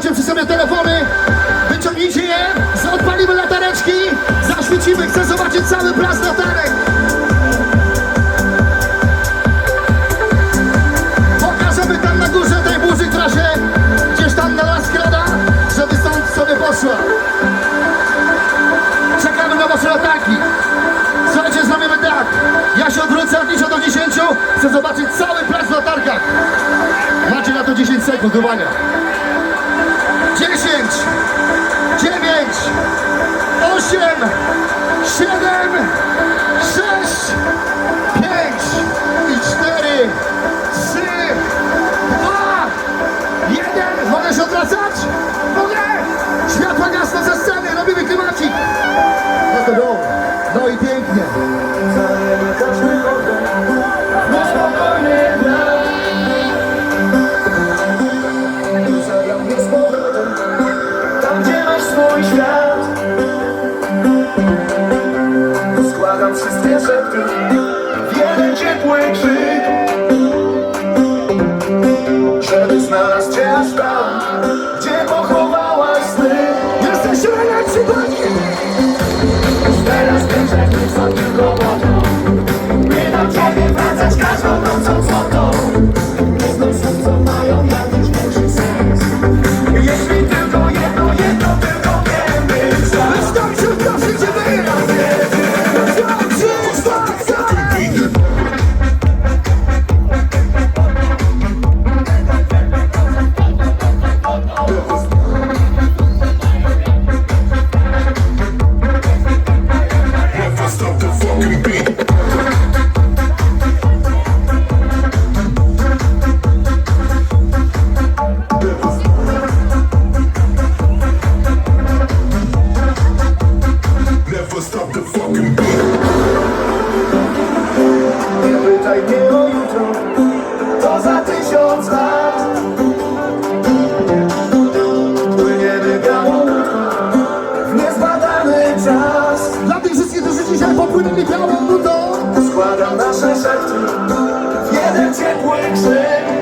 macie przy sobie telefony, wyciągnijcie je, odpalimy latareczki, zaświecimy, chcę zobaczyć cały plac latarek. Pokażemy tam na górze tej burzy, która się gdzieś tam na nas krada, żeby stąd sobie poszła. Czekamy na wasze latarki. Słuchajcie, zrobimy tak. Ja się odwrócę od 10 do 10. Chcę zobaczyć cały plac w latarkach. Macie na to 10 sekund, uwaga. 10, 9, 8, 7, Składam nasze szepty W jeden ciepły krzyk